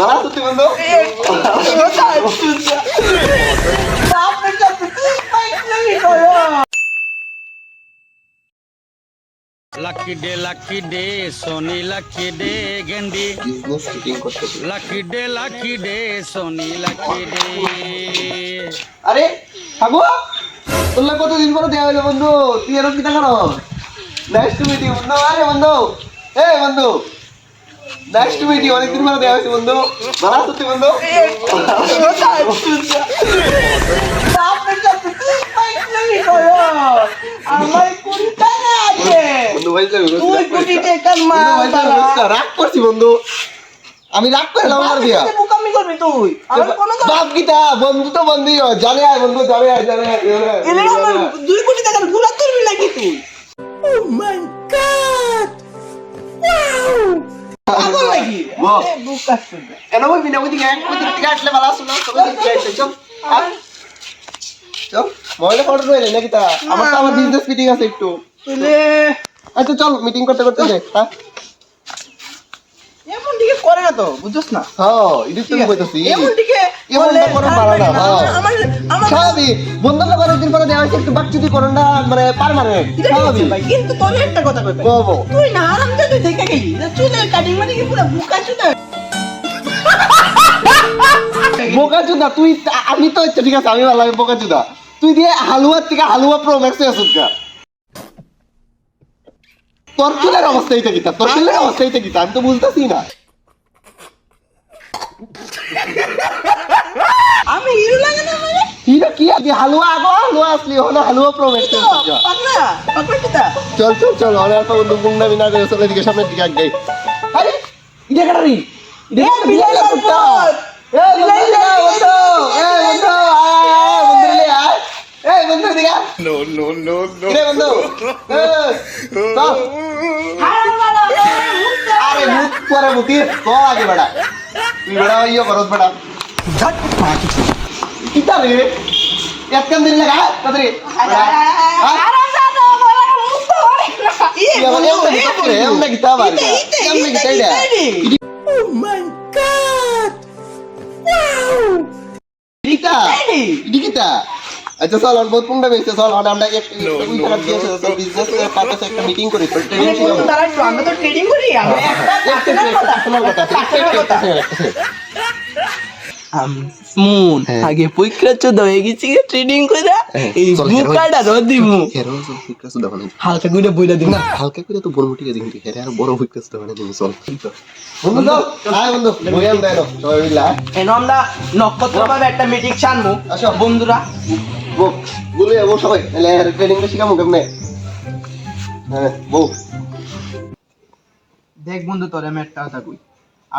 বালা সত্যি বন্ধু lucky day lucky day Soni lucky day করতে lucky day lucky day Soni lucky day আরে হাগু তোলা কতদিন পরে দেওয়া হলো বন্ধু? তুই এরকম কিনা কেন নাইস টু মিট ইউ বন্ধু। আরে বন্ধু। এ বন্ধু। নাইস টু মিট ইউ অনেকদিন পরে দেওয়া হয়েছে বন্ধু। বন্ধু? বন্ধু বন্ধু আমি রাগ করলাম আমার দিয়া করবি তুই বাপ গীতা বন্ধু তো বন্ধুই হয় জানে আয় বন্ধু জানে আয় জানে। দুই কোটি গুলা করবি নাকি তুই? পাগল নাকি বাহ। এ, বোকা শুনে। কেন বলবি না? ওইদিকে ওইদিক থেকে আসলে ভালো আসলো সবাই দিক থেকে আসলে চল। চল মোবাইলে ফটো রইলে নাকি তা? আমার তো আমার বিজনেস মিটিং আছে একটু। আচ্ছা চল মিটিং করতে করতে দেখ হ্যাঁ এমন দিকে করে না তো বুঝছস না? হ্যাঁ কইতাছি এমন দিকে এমন ভালো না, হ্যাঁ। আমার আমার স্বাভাবিক। বন্ধু লোক অনেকদিন পরে দেওয়া হয়েছে একটু করেন না মানে পারমানেন্ট। স্বাভাবিক। কিন্তু একটা কথা কইবে তুই না আরাম তুই দেখে গেলি চুলের কাটিং মানে কি পুরো বুকা চুদা বোকা চুদা তুই আমি তো ঠিক আছে আমি ভালো লাগে বোকা চুদা তুই দিয়ে হালুয়ার থেকে হালুয়া প্রো ম্যাক্সে গা। তোর চুলের অবস্থা এইটা কিতা তোর চুলের অবস্থা এইটা কিতা আমি তো বুঝতেছি না। আমি হিরো লাগে না মানে? হিরো কি আগে হালুয়া আগো? হালুয়া আসলি হলো হালুয়া প্রো ম্যাক্সে তো পাগলা পাগলা চুদা চল চল চল অনেক তো বন্ধু গুন্ডা বিনা করে চলে দিকে সামনের দিকে আগে আরে ইডে কাটারি ইডে এ, বিলাই কুত্তা। এ বিলাই বন্ধু। এ বন্ধু আয় আয় বন্ধু রে আয়। এই বন্ধু দিকে নো নো নো নো রে বন্ধু? মুখ পরে মুখি তো আগে বেড়া তুই বেড়া ইয়ে করত বেড়া ঝট কিতা রে এক কাম দিন লাগা আচ্ছা চল আর বহুত পুন্ডা বেশি চল আমরা এক ওই দিয়ে দিয়েছে চল বিজনেস পারপাসে একটা মিটিং করি তো ট্রেনিং ছিল আমরা তো ট্রেডিং করি আমরা একটা কথা সেকেন্ড একটা কথা আছে, এক সেকেন্ড, এক সেকেন্ড, এক সেকেন্ড। মুন হ্যাঁ। আগে পরীক্ষা চোদ হয়ে গেছি ট্রেডিং করে এই বুকাটা দিমু। হালকা করে বইলা দিমু। হালকা করে তো হেরে আর বড় তুমি চল। বন্ধু আয় বন্ধু বইয়াম দেয় সবাই মিলে আয়। আমরা নক্ষত্র একটা মিটিং। বন্ধুরা। বউ বলে যাব সবাই এলে ট্রেনিংটা শিখাবো কেমনে? হ্যাঁ বউ। দেখ বন্ধু তোর আমি একটা কথা কই।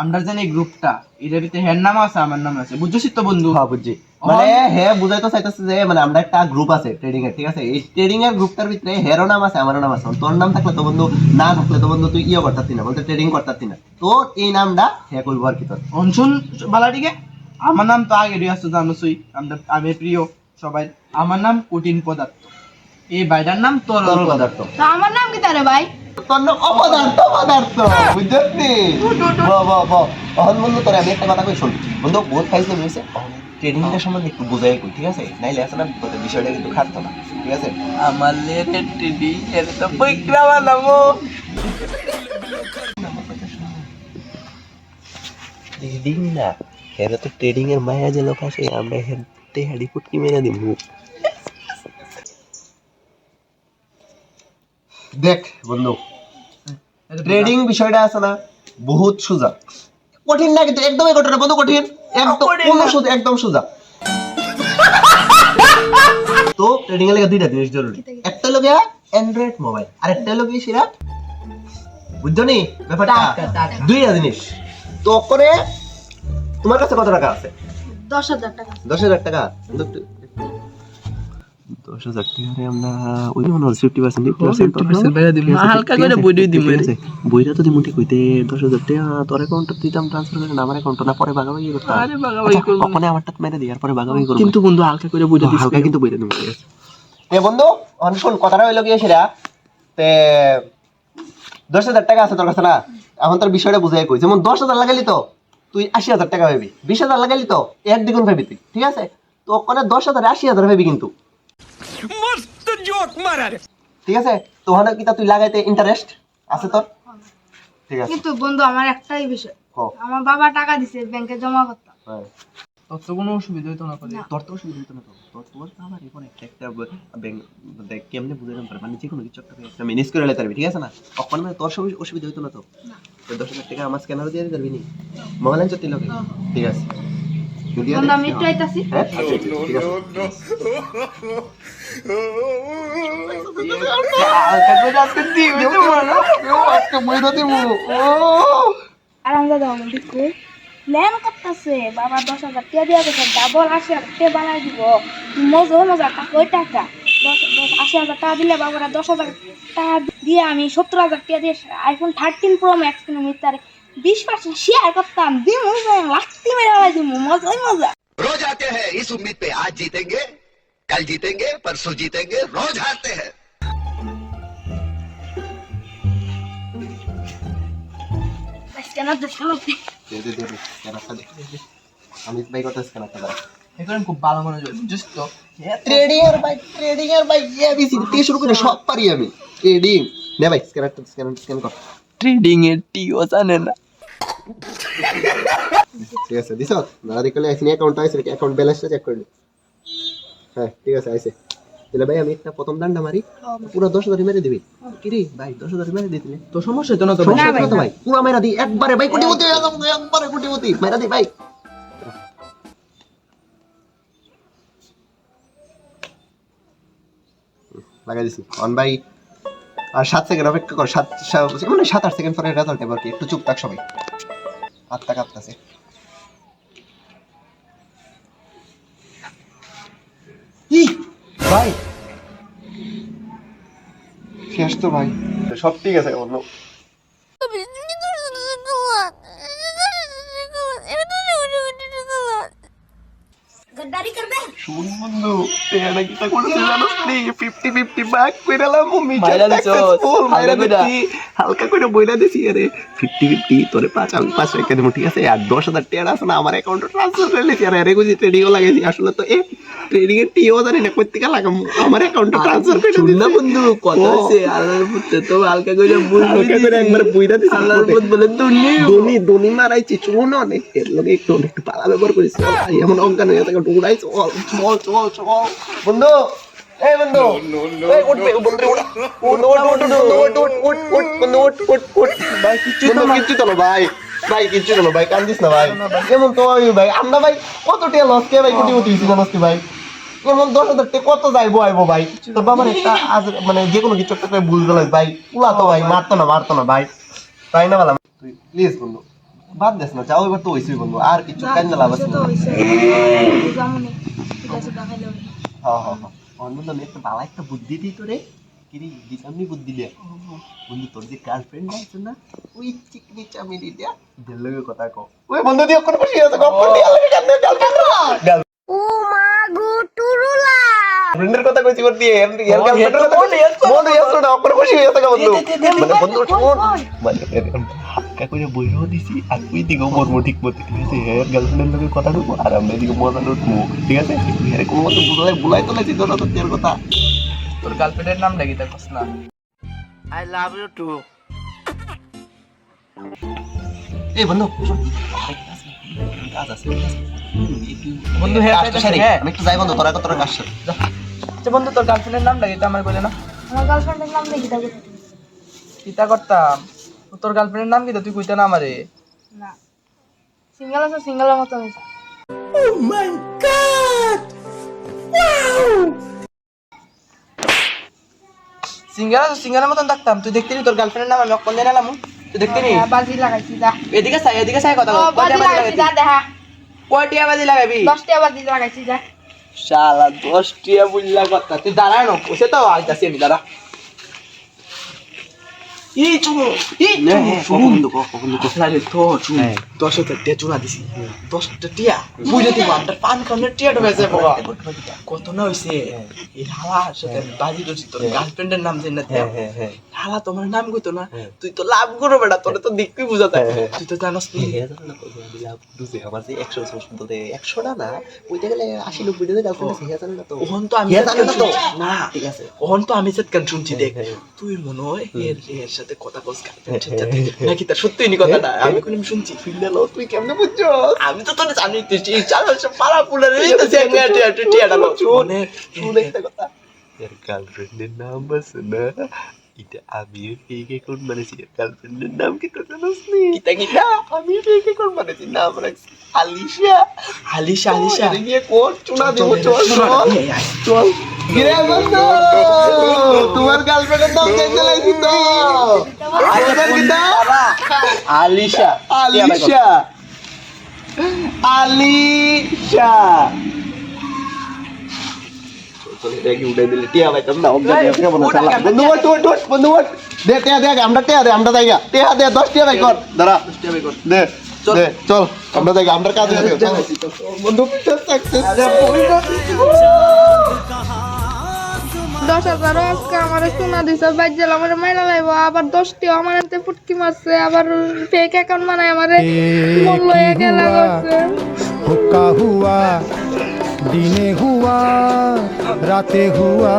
আমরা জানি এই গ্রুপটা এটার ভিতরে হের নাম আছে আমার নাম আছে। বুঝছিস তো বন্ধু? হ্যাঁ বুঝছি। মানে হ্যাঁ বুঝাইতে চাইতেছে যে মানে আমরা একটা গ্রুপ আছে ট্রেডিং এর ঠিক আছে? এই ট্রেডিং এর গ্রুপটার ভিতরে হেরো নাম আছে আমারও নাম আছে। তোর নাম থাকলে তো বন্ধু না থাকলে তো বন্ধু তুই ইয়ে করতাতি না বলতে ট্রেডিং করতাতি না। তোর এই নামটা হ্যাঁ করব আর কি তোর। অনশুন বালাটিকে। আমার নাম তো আগে রিয়াস জানোসই আমরা আমি প্রিয় সবাই। আমার নাম কঠিন পদার্থ। এই বাইটার নাম তরল পদার্থ পদার্থ। তো আমার নাম কি তারে ভাই? তোর নাম অপদার্থ পদার্থ। বুঝতে বাহ বাহ বাহ তখন বন্ধু তোর আমি একটা কথা কই শোন। বন্ধু বহুত খাইছে হয়েছে ট্রেডিং সম্বন্ধে একটু বুঝাই কই ঠিক আছে? নাইলে আছে না বিপদের বিষয়টা কিন্তু খাটতো না ঠিক আছে? আমার লেরে টিডি এর তো পৈকরা বানাবো। ট্রেডিং না? এরা তো ট্রেডিং এর মায়া যে লোক আছে আমরা হেঁটে হাড়ি ফুটকি মেরে দিব। দেখ বন্ধু ট্রেডিং বিষয়টা আছে না বহুত সোজা। কঠিন না কিন্তু একদমই কঠিন না বন্ধু কঠিন। একদম কোনো সোজা একদম সোজা। তো ট্রেডিং এর লাগে দুইটা জিনিস জরুরি। একটা হলো গিয়া অ্যান্ড্রয়েড মোবাইল আর একটা হলো গিয়ে সেটা বুঝছ নি? ব্যাপারটা। দুইটা জিনিস। তো করে তোমার কাছে কত টাকা আছে? দশ হাজার টাকা। দশ হাজার টাকা। দশ হাজার টাকা আমরা ওই মনে হয় ফিফটি পার্সেন্ট হালকা করে বইটাই দিমু বইটা তো দিমু ঠিক দশ হাজার টাকা তোর অ্যাকাউন্টে দিতাম ট্রান্সফার করে আমার অ্যাকাউন্টে না পরে ভাগাভাগি করতাম। আরে ভাগাভাগি করব। ওখানে আমারটা মেরে দিই আর পরে ভাগাভাগি করব কিন্তু বন্ধু হালকা করে বইটা হালকা কিন্তু বইটা দিমু আছে। এ বন্ধু অন শোন কথাটা হইল গিয়ে সেটা তে দশ হাজার টাকা আছে তোর কাছে না? এখন তোর বিষয়টা বুঝাই কই। যেমন দশ হাজার লাগালি তো তুই আশি হাজার টাকা পাবি। বিশ হাজার লাগাইলি তো এক দ্বিগুণ পাবি তুই ঠিক আছে? তো ওখানে দশ হাজার আশি হাজার পাবি কিন্তু। মস্ত জোক মারার। ঠিক আছে? তোহানো কি তুই লাগাইতে ইন্টারেস্ট আছে তোর? ঠিক আছে। কিন্তু বন্ধু আমার একটাই বিষয়। আমার বাবা টাকা দিছে ব্যাংকে জমা করতাম বুঝে না? মানে অসুবিধা হইতো না তো? দশ হাজার টাকা আমার স্ক্যানার দিয়ে দিতে পারবি নি? মোবাইল চলতে ঠিক আছে। আমি একটু আইতাছি হ্যাঁ আচ্ছা, আচ্ছা, ঠিক আছে আজকে বইটা দিবো ও আর আমরা দাও দেখো প্ল্যান করতেছে বাবা দশ হাজার টাকা দিয়ে গেছে ডাবল আশি হাজার টাকা বানাই দিব মজা মজা টাকা ওই টাকা দশ দশ আশি হাজার টাকা দিলে বাবারা দশ হাজার টাকা দিয়ে আমি সত্তর হাজার টাকা দিয়ে আইফোন থার্টিন প্রো ম্যাক্স কিনে আমি তার বিশ পার্সেন্ট শেয়ার করতাম দিমু লাগতি মেরে ভাই দিমু মজাই মজা। রোজ আতে হ্যাঁ ইস উম্মীদ পে আজ জিতেঙ্গে কাল জিতেঙ্গে পরশু জিতেঙ্গে রোজ হারতে হ্যাঁ। অমিত ভাই কত স্ক্যানার টা এখন খুব ভালো মনে হয় জাস্ট তো। ট্রেডিং এর ভাই ট্রেডিং এর ভাই এবিসি থেকে শুরু করে সব পারি আমি। ট্রেডিং নে ভাই স্ক্যানার স্ক্যানার স্ক্যান কর? ট্রেডিং এর টিও জানে না। ঠিক আছে দিছ? দাদা দেখলে আইসি অ্যাকাউন্ট আইসি অ্যাকাউন্ট ব্যালেন্সটা চেক করে নে। হ্যাঁ ঠিক আছে আইসে। তাহলে ভাই আমি একটা প্রথম দান্ডা মারি পুরো দশ হাজার মেরে দিবি। কি রে ভাই দশ হাজার মেরে দিতিলে তো সমস্যা না তো সমস্যা না তো ভাই। পুরো মেরা দি একবারে ভাই কোটিপতি হয়ে যাব একবারে কোটিপতি। মেরা দি ভাই। লাগাই দিছি। অন ভাই আর সাত সেকেন্ড অপেক্ষা কর সাত মানে সাত আট সেকেন্ড পরে রেজাল্ট এবার কি একটু চুপ থাক সবাই। আত্মা কাঁপতেছে। ই ভাই। শেষ তো ভাই। সব ঠিক আছে অন্য শুন বন্ধু টেয়ারা কিটা করেছে জানোস নি 50 50 ভাগ কইরালাম সাকসেসফুল মাইরা হালকা দিছি হালকা করে দিছি আরে 50 50 তোরে পাঁচ আমি পাঁচ রেখে দেবো ঠিক আছে? আর 10000 টাকা আছে না আমার অ্যাকাউন্টে ট্রান্সফার করে লিছি আরে আরে গুজি ট্রেডিংও লাগাইছি আসলে তো এ আমার অ্যাকাউন্টে ট্রান্সফার করে না বন্ধু কথা চল বন্ধু ভাই কিচ্ছু কিচ্ছু ভাই। ভাই কিচ্ছু না ভাই কান্দিস না ভাই। কেমন তো ভাই। আমরা ভাই কত টিয়া লস কে ভাই কিছু কোটি ভাই? যেমন দশ হাজার টাকা কত যাইবো আইবো ভাই? তোর বাবার একটা আজ মানে যে কোনো কিছু একটা করে বুঝতে লাগে ভাই। উলা তো ভাই মারতো না মারতো না ভাই। তাই না বললাম? তুই প্লিজ বন্ধু বাদ দেস না যাও এবার তো হইছই বন্ধু আর কিছু কান্না লাভ আছে না। হ্যাঁ হ্যাঁ হ্যাঁ। অন্য তো একটা বালা একটা বুদ্ধি দিই তোরে। কিরি দিসামনি বুদ্ধি দিয়া। বন্ধু তোর যে গার্লফ্রেন্ড আছে না ওই চিকনি চামিনি দিয়া এদের লগে কথা কও। ওই বন্ধু দিয়ে কোন খুশি আছে কখন দিয়া লাগে গার্লফ্রেন্ড ফ্রেন্ডের কথা কইছি বলতি এর ಕೈತಿ ಬರ್ತಿ ಏನ್ ಏನ್ ಬೋನ್ ಹೆಸರು ನಾ ಅಪ್ಪನ ಖುಷಿ ಹೇಳ್ತಾಗ ಬಂದು মানে বন্ধু। শুন মানে হাক্কা কইরে বইরো দিছি আর তুই দিগো মোর মো ঠিক মতো ঠিক আছে এর গার্লফ্রেন্ডের লগে কথা কইবো আর আমি দিগো মোর ঢুকবো ঠিক আছে? এর কোন মতো বুঝাই বুলাই তো লাগছি তোর তোর কথা। তোর গার্লফ্রেন্ডের নাম লাগি তা কস না? আই লাভ ইউ টু এই বন্ধু। বন্ধু হ্যাঁ, হ্যাঁ আমি একটু যাই বন্ধু তোরা তোরা কাজ সার। আচ্ছা বন্ধু তোর গার্লফ্রেন্ডের নাম লাগি তা আমার বলে না। আমার গার্লফ্রেন্ডের নাম দেখি তাকে কিতা করতাম তোর গার্লফ্রেন্ডের নাম কি তুই কইতা না আমারে। না। সিঙ্গেল আছে সিঙ্গেলের মতো হইছে সিঙ্গার সিঙ্গারের মতন থাকতাম। তুই দেখতে নি তোর গার্লফ্রেন্ডের নাম? আমি অকল জানালাম তুই দেখতে নি? হ্যাঁ, বাজি লাগাইছি যা। এদিকে চাই এদিকে চাই কথা বল। বাজি লাগাইছি যা দেখা। কয়টিয়া বাজি লাগাবি? দশটা বাজি লাগাইছি যা। শালা দশটিয়া বুঝলা কথা। তুই দাঁড়ায় না বসে তো আইতাছি আমি দাঁড়া। এই চলো এই লাগে তো শুন দশ হাজার টিয়া চুনা দিছি দশটা টিয়া বুঝে দিব আমার পান খাওয়ানোর টিয়াটা বেঁচে বাবা কত না হয়েছে এই হালার সাথে আমি বাজি ধরছি তোর গার্লফ্রেন্ডের নাম জানি না দিয়া। হালা তোমার নাম কইতো না তুই তো লাভ করো বেটা তোর তো দেখবি বুঝা যায় তুই তো জানোস নি আমার যে একশো বলতে একশোটা না ওইটা গেলে আশি নব্বই টাকা গার্লফ্রেন্ড আছে জানে না তো ওহন তো আমি না? ঠিক আছে ওহন তো আমি সেট শুনছি দেখ তুই মনে হয় এর এর সাথে কথা কস গার্লফ্রেন্ডের সাথে নাকি তার সত্যি নি কথাটা? আমি কোন শুনছি ফিল্ডে লো তুই কেমনে বুঝছ? আমি তো তোর জানি তুই এই চাল সব পাড়া পুলারে এই তো জ্যাঙ্গা টিয়া টিয়া ডালো মনে শুন একটা কথা। এর গার্লফ্রেন্ডের নাম আছে না এটা আমিও ফেক অ্যাকাউন্ট বানিয়েছি এর গার্লফ্রেন্ডের নাম কি তো জানোস নি? কিতা কিতা? আমি ফেক অ্যাকাউন্ট বানিয়েছি নাম রাখছি আলিশা। আলিশা আলিশা। এটা গিয়ে কোট চুনা দেব চল চল। গিরে বন্ধু তোমার গার্লফ্রেন্ডের নাম চাইতে লাগছি তো আলিশা কিটা আলিশা আলিশা আলিশা বন্ধু ওঠ ওঠ ওঠ বন্ধু ওঠ দে টিয়া দে আগে, আমরা টিয়া দে আমরা জায়গা টিয়া দে দশ টিয়া ভাই কর দাঁড়া দে দে চল আমরা জায়গা আমরা কাজে আছে চল বন্ধু সাকসেস দশ হাজার আজকে আমার সোনা দিছে বাজ্যেল আমার মাইনা লাইব আবার দশটি আমার এতে ফুটকি মারছে আবার ফেক অ্যাকাউন্ট বানায় আমার মূল্য গেলা করছে। হুকা হুয়া দিনে হুয়া রাতে হুয়া।